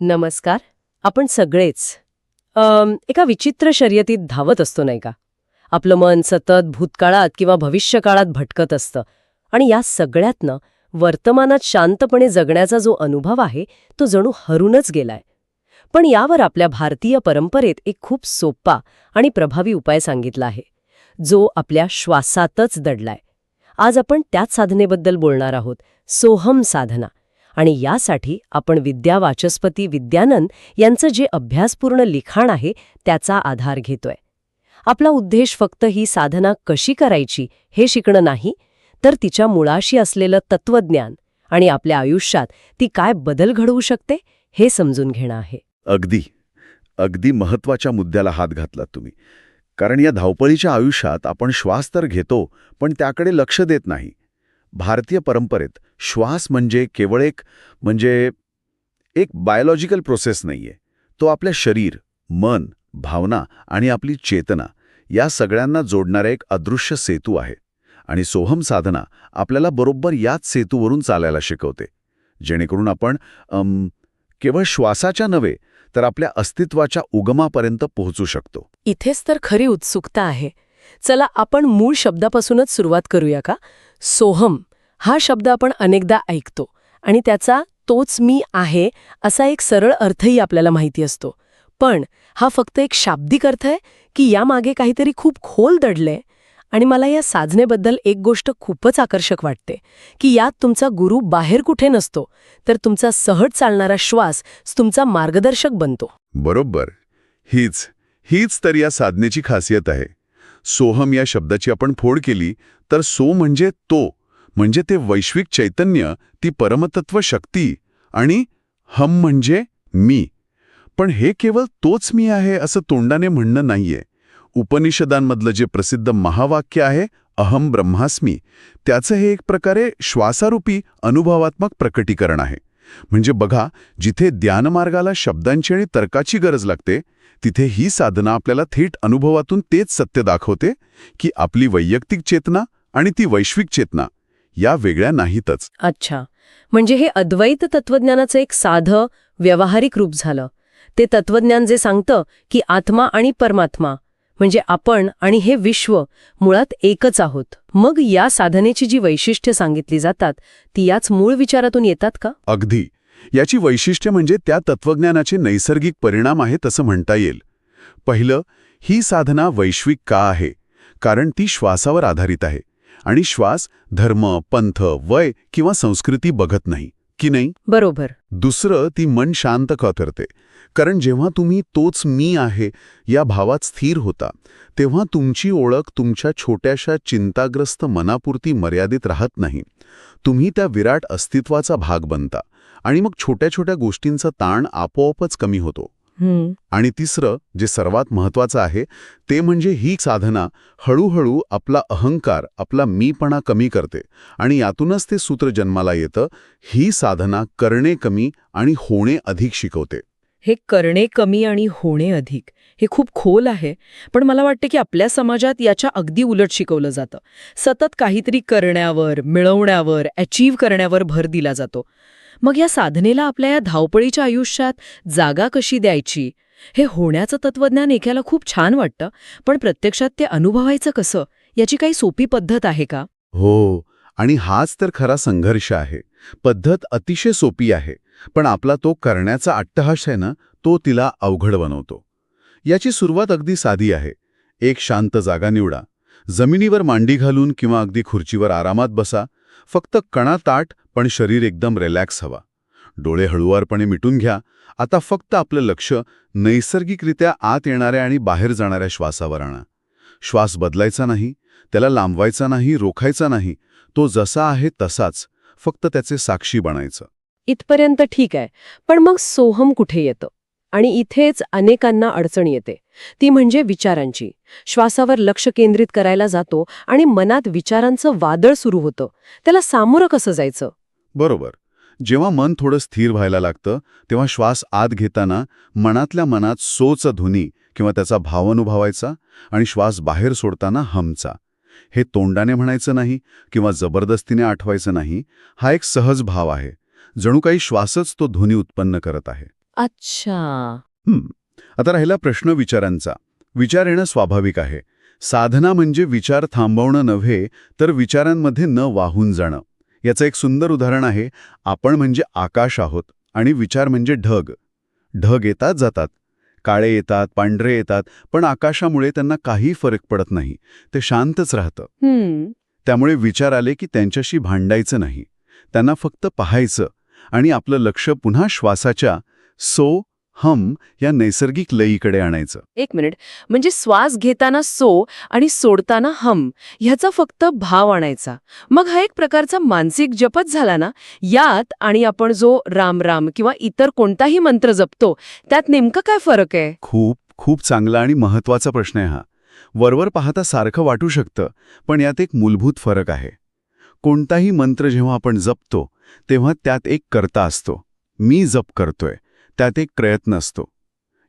नमस्कार आपण सगळेच. एका विचित्र शर्यतीत धावत असतो नाही का? आपलं मन सतत भूतकाळात किंवा भविष्यकाळात भटकत असतं आणि या सगळ्यातनं वर्तमानात शांतपणे जगण्याचा जो अनुभव आहे तो जणू हरूनच गेलाय. पण यावर आपल्या भारतीय परंपरेत एक खूप सोपा आणि प्रभावी उपाय सांगितला आहे. जो आपल्या श्वासातच दडलाय. आज आपण त्याच साधनेबद्दल बोलणार आहोत सोहम साधना. आणि यासाठी आपण विद्या वाचस्पती विद्यानंद यांचं जे अभ्यासपूर्ण लिखाण आहे त्याचा आधार घेतोय. आपला उद्देश फक्त ही साधना कशी करायची हे शिकणं नाही तर तिच्या मुळाशी असलेलं तत्वज्ञान आणि आपल्या आयुष्यात ती काय बदल घडवू शकते हे समजून घेणं आहे. अगदी. अगदी महत्त्वाच्या मुद्द्याला हात घातलात तुम्ही. कारण या धावपळीच्या आयुष्यात आपण श्वास तर घेतो पण त्याकडे लक्ष देत नाही. भारतीय परंपरेत श्वास म्हणजे केवळ एक म्हणजे एक बायोलॉजिकल प्रोसेस नाहीये. तो आपल्या शरीर मन भावना आणि आपली चेतना या सगळ्यांना जोडणारा एक अदृश्य सेतू आहे आणि सोहम साधना आपल्याला बरोबर याच सेतूवरून चालायला शिकवते. जेणेकरून आपण केवळ श्वासाच्या नव्हे तर आपल्या अस्तित्वाच्या उगमापर्यंत पोहोचू शकतो. इथेच तर खरी उत्सुकता आहे. चला आपण मूळ शब्दापासूनच सुरुवात करूया का? सोहम हा शब्द आपण अनेकदा ऐकतो आणि त्याचा तोच मी आहे असा एक सरळ अर्थही आपल्याला माहिती असतो. पण हा फक्त एक शाब्दिक अर्थ आहे की यामागे काहीतरी खूप खोल दडलंय आणि मला या साधनेबद्दल एक गोष्ट खूपच आकर्षक वाटते की यात तुमचा गुरु बाहेर कुठे नसतो तर तुमचा सहज चालणारा श्वास तुमचा मार्गदर्शक बनतो. बरोबर. हीच हीच तर या साधनेची खासियत आहे. सोहम या शब्दाची आपण फोड केली तर सो म्हणजे तो म्हणजे ते वैश्विक चैतन्य ती परमतत्व शक्ती आणि हम म्हणजे मी. पण हे केवळ तोच मी आहे असं तोंडाने म्हणणं नाहीये. उपनिषदांमधलं जे प्रसिद्ध महावाक्य आहे अहम ब्रह्मास्मी त्याचं हे एक प्रकारे श्वासारूपी अनुभवात्मक प्रकटीकरण आहे. म्हणजे बघा जिथे ध्यानमार्गाला शब्दांची आणि तर्काची गरज लागते तिथे ही साधना आपल्याला थेट अनुभवातून तेच सत्य दाखवते की आपली वैयक्तिक चेतना आणि ती वैश्विक चेतना या वेगळ्या नाहीतच. अच्छा. म्हणजे हे अद्वैत तत्वज्ञानाचं एक साधं व्यावहारिक रूप झालं. ते तत्वज्ञान जे सांगतं की आत्मा आणि परमात्मा म्हणजे आपण आणि हे विश्व मुळात एकच आहोत. मग या साधनेची जी वैशिष्ट्य सांगितली जातात ती याच मूळ विचारातून येतात का? अगदी. याची वैशिष्ट्य म्हणजे त्या तत्वज्ञानाचे नैसर्गिक परिणाम आहेत असं म्हणता येईल. पहिलं ही साधना वैश्विक का आहे? कारण ती श्वासावर आधारित आहे. आणि श्वास धर्म पंथ वय किंवा संस्कृती बघत नाही की नाही? बरोबर. दुसरं ती मन शांत का करते? कारण जेव्हा तुम्ही तोच मी आहे या भावात स्थिर होता तेव्हा तुमची ओळख तुमच्या छोट्याशा चिंताग्रस्त मनापुरती मर्यादित राहत नाही. तुम्ही त्या विराट अस्तित्वाचा भाग बनता. आणि मग छोट्या छोट्या गोष्टींचा ताण आपोआपच कमी होतो. आणि तिसरं जे सर्वात महत्वाचं आहे ते म्हणजे ही साधना हळूहळू आपला अहंकार आपला मीपणा कमी करते आणि यातूनच ते सूत्र जन्माला येतं. ही साधना करणे कमी आणि होणे अधिक शिकवते. हे करणे कमी आणि होणे अधिक हे खूप खोल आहे पण मला वाटतं की आपल्या समाजात याच्या अगदी उलट शिकवलं जातं. सतत काहीतरी करण्यावर मिळवण्यावर अचीव्ह करण्यावर भर दिला जातो. मग या साधनेला आपल्या या धावपळीच्या आयुष्यात जागा कशी द्यायची? हे होण्याचं तत्वज्ञान ऐकायला खूप छान वाटतं पण प्रत्यक्षात ते अनुभवायचं कसं? याची काही सोपी पद्धत आहे का? हो आणि हाच तर खरा संघर्ष आहे. पद्धत अतिशय सोपी आहे पण आपला तो करण्याचा अट्टहास आहे ना तो तिला अवघड बनवतो. याची सुरुवात अगदी साधी आहे. एक शांत जागा निवडा. जमिनीवर मांडी घालून किंवा अगदी खुर्चीवर आरामात बसा. फक्त कणा ताट पण शरीर एकदम रिलॅक्स हवा. डोळे हळुवारपणे मिटून घ्या. आता फक्त आपलं लक्ष नैसर्गिकरित्या आत येणाऱ्या आणि बाहेर जाणाऱ्या श्वासावर आणा श्वास बदलायचा नाही त्याला लांबवायचा नाही रोखायचा नाही. तो जसा आहे तसाच फक्त त्याचे साक्षी बनायचं. इथपर्यंत ठीक आहे पण मग सोहम कुठे येतं? आणि इथेच अनेकांना अडचण येते. ती म्हणजे विचारांची. श्वासावर लक्ष केंद्रित करायला जातो आणि मनात विचारांचं वादळ सुरू होतं. त्याला सामोरं कसं जायचं? बरोबर. जेव्हा मन थोडं स्थिर व्हायला लागतं तेव्हा श्वास आत घेताना मनातल्या मनात सोच धुनी किंवा त्याचा भाव अनुभवायचा आणि श्वास बाहेर सोडताना हमचा. हे तोंडाने म्हणायचं नाही किंवा जबरदस्तीने आठवायचं नाही हा एक सहज भाव आहे. जणू काही श्वासच तो ध्वनी उत्पन्न करत आहे. अच्छा. आता राहिला प्रश्न विचारांचा. विचार येणं स्वाभाविक आहे. साधना म्हणजे विचार थांबवणं नव्हे तर विचारांमध्ये न वाहून जाणं. याचं एक सुंदर उदाहरण आहे आपण म्हणजे आकाश आहोत आणि विचार म्हणजे ढग. ढग येतात जातात. काळे येतात पांढरे येतात पण आकाशामुळे त्यांना काही फरक पडत नाही. ते शांतच राहतं. त्यामुळे विचार आले की त्यांच्याशी भांडायचं नाही. त्यांना फक्त पाहायचं आणि आपलं लक्ष पुन्हा श्वासाच्या सो हम या नैसर्गिक लयीकडे आणायचं. एक मिनिट. म्हणजे श्वास घेताना सो आणि सोडताना हम ह्याचा फक्त भाव आणायचा. मग हा एक प्रकारचा मानसिक जपच झाला ना? यात आणि आपण जो राम राम किंवा इतर कोणताही मंत्र जपतो त्यात नेमकं काय फरक आहे? खूप खूप चांगला आणि महत्त्वाचा प्रश्न आहे हा. वरवर पाहता सारखं वाटू शकतं पण यात एक मूलभूत फरक आहे. कोणताही मंत्र जेव्हा आपण जपतो तेव्हा त्यात एक कर्ता असतो. मी जप करतोय. त्यात एक प्रयत्न असतो.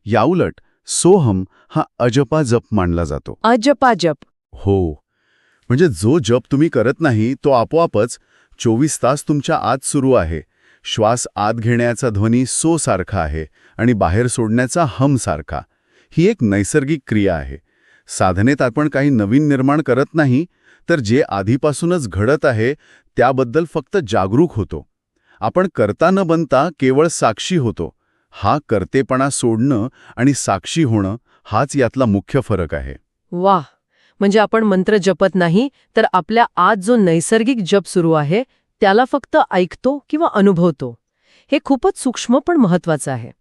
याउलट सोहम हा अजपा जप मानला जातो. अजपाजप हो. म्हणजे जो जप तुम्ही करत नाही तो आपोआपच चोवीस तास तुमच्या आत सुरू आहे. श्वास आत घेण्याचा ध्वनी सो सारखा आहे आणि बाहेर सोडण्याचा हम सारखा. ही एक नैसर्गिक क्रिया आहे. साधनेत आपण काही नवीन निर्माण करत नाही तर जे आधीपासूनच घडत आहे त्याबद्दल फक्त जागरूक होतो. आपण करता न बनता केवळ साक्षी होतो. हा करतेपणा सोडणं आणि साक्षी होणं हाच यातला मुख्य फरक आहे. वाह! म्हणजे आपण मंत्र जपत नाही तर आपल्या आज जो नैसर्गिक जप सुरू आहे त्याला फक्त ऐकतो किंवा अनुभवतो. हे खूपच सूक्ष्म पण महत्वाचं आहे.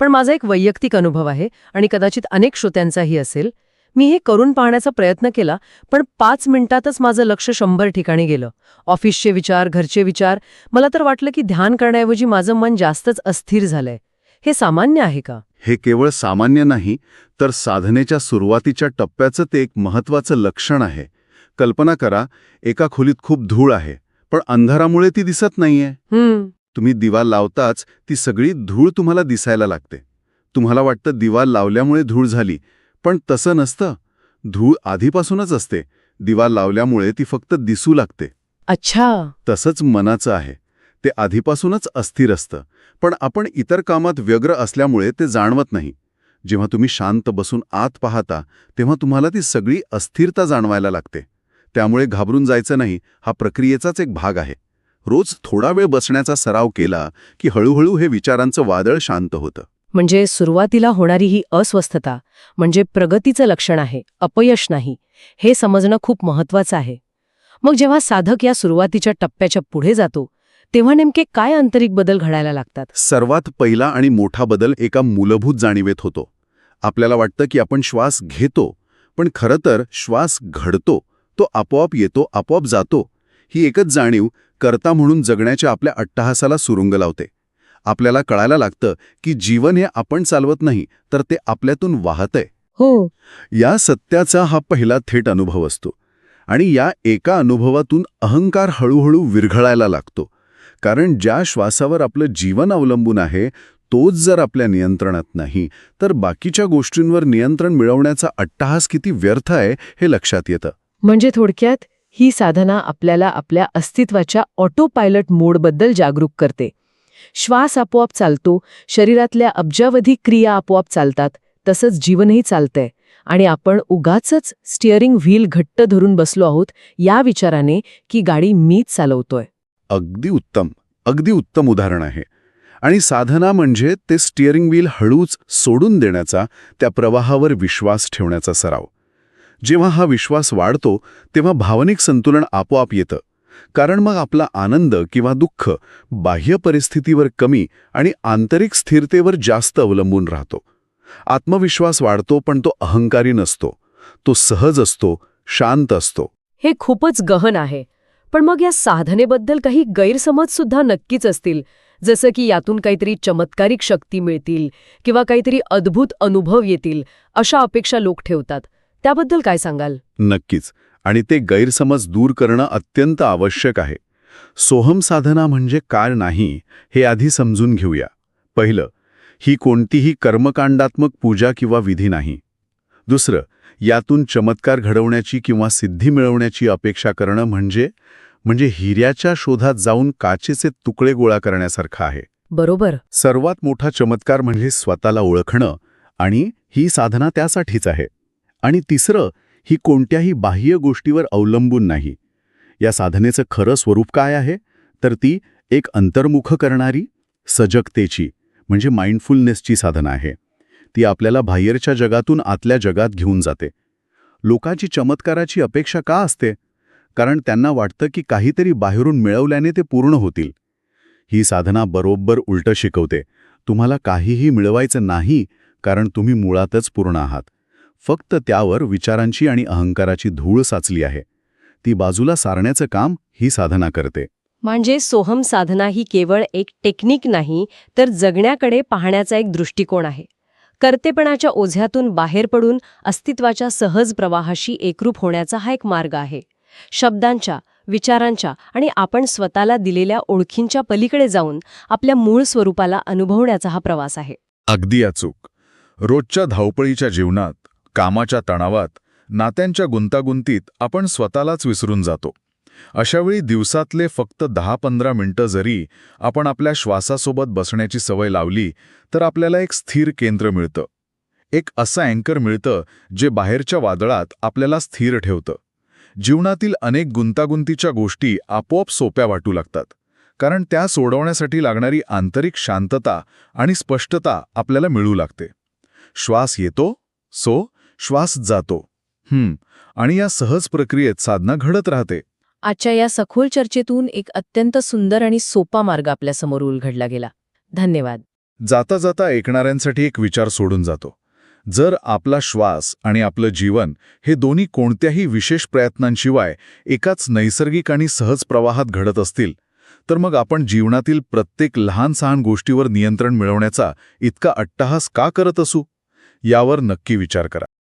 पण माझा एक वैयक्तिक अनुभव आहे आणि कदाचित अनेक श्रोत्यांचाही असेल. मी हे करून पाहण्याचा प्रयत्न केला पण पाच मिनिटातच माझं लक्ष शंभर ठिकाणी गेलं. ऑफिसचे विचार घरचे विचार मला तर वाटलं की ध्यान करण्याऐवजी माझं मन जास्तच अस्थिर झालंय. हे सामान्य आहे का? हे केवळ सामान्य नाही तर साधनेच्या सुरुवातीच्या टप्प्याचं ते एक महत्वाचं लक्षण आहे. कल्पना करा एका खोलीत खूप धूळ आहे पण अंधारामुळे ती दिसत नाहीये. तुम्ही दिवा लावताच ती सगळी धूळ तुम्हाला दिसायला लागते. तुम्हाला वाटतं दिवा लावल्यामुळे धूळ झाली पण तसं नसतं. धूळ आधीपासूनच असते दिवा लावल्यामुळे ती फक्त दिसू लागते. अच्छा. तसंच मनाचं आहे. ते आधीपासूनच अस्थिर असतं. पण आपण इतर कामात व्यग्र असल्यामुळे ते जाणवत नाही. जेव्हा तुम्ही शांत बसून आत पाहता तेव्हा तुम्हाला ती सगळी अस्थिरता जाणवायला लागते. त्यामुळे घाबरून जायचं नाही हा प्रक्रियेचाच एक भाग आहे. रोज थोडा वेळ बसण्याचा सराव केला की हळूहळू हे विचारांचं वादळ शांत होतं. म्हणजे सुरुवातीला होणारी ही अस्वस्थता म्हणजे प्रगतीचं लक्षण आहे अपयश नाही हे समजणं खूप महत्वाचं आहे. मग जेव्हा साधक या सुरुवातीच्या टप्प्याच्या पुढे जातो तेव्हा नेमके काय आंतरिक बदल घडायला लागतात? सर्वात पहिला आणि मोठा बदल एका मूलभूत जाणीवेत होतो. आपल्याला वाटतं की आपण श्वास घेतो पण खरं तर श्वास घडतो तो आपोआप येतो आपोआप जातो ही एकच जाणीव करता म्हणून जगण्याच्या आपल्या अट्टहासाला सुरुंग लावते. आपल्याला कळायला लागतं की जीवन हे आपण चालवत नाही तर ते आपल्यातून वाहतंय. हो. या सत्याचा हा पहिला थेट अनुभव असतो आणि या एका अनुभवातून अहंकार हळूहळू विरघळायला लागतो. कारण ज्या श्वासावर आपलं जीवन अवलंबून आहे तोच जर आपल्या नियंत्रणात नाही तर बाकीच्या गोष्टींवर नियंत्रण मिळवण्याचा अट्टहास किती व्यर्थ आहे हे लक्षात येतं. म्हणजे थोडक्यात ही साधना आपल्याला आपल्या अस्तित्वाच्या ऑटो पायलट मोडबद्दल जागरूक करते. श्वास आपोआप चालतो शरीरातल्या अब्जावधी क्रिया आपोआप चालतात तसंच जीवनही चालतंय. आणि आपण उगाचच स्टिअरिंग व्हील घट्ट धरून बसलो आहोत या विचाराने की गाडी मीच चालवतोय. अगदी उत्तम अगदी उत्तम उदाहरण आहे. आणि साधना म्हणजे ते स्टिअरिंग व्हील हळूच सोडून देण्याचा त्या प्रवाहावर विश्वास ठेवण्याचा सराव. जेव्हा हा विश्वास वाढतो तेव्हा भावनिक संतुलन आपोआप येतं. कारण मग आपला आनंद किंवा दुःख बाह्य परिस्थितीवर कमी आणि आंतरिक स्थिरतेवर जास्त अवलंबून राहतो. आत्मविश्वास वाढतो पण तो अहंकारी नसतो. तो सहज असतो शांत असतो. हे खूपच गहन आहे. पण मग या साधनेबद्दल काही गैरसमज सुद्धा नक्कीच असतील. जसं की यातून काहीतरी चमत्कारिक शक्ती मिळतील किंवा काहीतरी अद्भुत अनुभव येतील अशा अपेक्षा लोक ठेवतात. त्याबद्दल काय सांगाल? नक्कीच. आणि ते गैरसमज दूर करणं अत्यंत आवश्यक आहे. सोहम साधना म्हणजे काय नाही हे आधी समजून घेऊया. पहिलं ही कोणतीही कर्मकांडात्मक पूजा किंवा विधी नाही. दुसरं यातून चमत्कार घडवण्याची किंवा सिद्धी मिळवण्याची अपेक्षा करणं म्हणजे म्हणजे हिऱ्याच्या शोधात जाऊन काचेचे तुकडे गोळा करण्यासारखं आहे. बरोबर. सर्वात मोठा चमत्कार म्हणजे स्वतःला ओळखणं आणि ही साधना त्यासाठीच आहे. आणि तिसरं ही कोणत्याही बाह्य गोष्टीवर अवलंबून नाही. या साधनेचं खरं स्वरूप काय आहे? तर ती एक अंतर्मुख करणारी सजगतेची म्हणजे माइंडफुलनेसची साधना आहे. ती आपल्याला बाहेरच्या जगातून आतल्या जगात घेऊन जाते. लोकांची चमत्काराची अपेक्षा का असते? कारण त्यांना वाटतं की काहीतरी बाहेरून मिळवल्याने ते पूर्ण होतील. ही साधना बरोबर उलटं शिकवते. तुम्हाला काहीही मिळवायचं नाही कारण तुम्ही मुळातच पूर्ण आहात. फक्त त्यावर विचारांची आणि अहंकाराची धूळ साचली आहे. ती बाजूला सारण्याचं काम ही साधना करते. म्हणजे सोहम साधना ही केवळ एक टेक्निक नाही तर जगण्याकडे पाहण्याचा एक दृष्टिकोन आहे. कर्तेपणाच्या ओझ्यातून बाहेर पडून अस्तित्वाच्या सहज प्रवाहाशी एकरूप होण्याचा हा एक मार्ग आहे. शब्दांच्या विचारांच्या आणि आपण स्वतःला दिलेल्या ओळखींच्या पलीकडे जाऊन आपल्या मूळ स्वरूपाला अनुभवण्याचा हा प्रवास आहे. अगदी अचूक. रोजच्या धावपळीच्या जीवनात कामाच्या तणावात नात्यांच्या गुंतागुंतीत आपण स्वतःलाच विसरून जातो. अशावेळी दिवसातले फक्त दहा पंधरा मिनिटं जरी आपण आपल्या श्वासासोबत बसण्याची सवय लावली तर आपल्याला एक स्थिर केंद्र मिळतं. एक असं अँकर मिळतं जे बाहेरच्या वादळात आपल्याला स्थिर ठेवतं. जीवनातील अनेक गुंतागुंतीच्या गोष्टी आपोआप सोप्या वाटू लागतात. कारण त्या सोडवण्यासाठी लागणारी आंतरिक शांतता आणि स्पष्टता आपल्याला मिळू लागते. श्वास येतो सो श्वास जातो. हम्म आणि या सहज प्रक्रियेत साधना घडत राहते. आजच्या या सखोल चर्चेतून एक अत्यंत सुंदर आणि सोपा मार्ग आपल्यासमोर उलगडला गेला. धन्यवाद. जाता जाता ऐकणाऱ्यांसाठी एक विचार सोडून जातो. जर आपला श्वास आणि आपलं जीवन हे दोन्ही कोणत्याही विशेष प्रयत्नांशिवाय एकाच नैसर्गिक आणि सहज प्रवाहात घडत असतील तर मग आपण जीवनातील प्रत्येक लहान सहान गोष्टीवर नियंत्रण मिळवण्याचा इतका अट्टहास का करत असू? यावर नक्की विचार करा.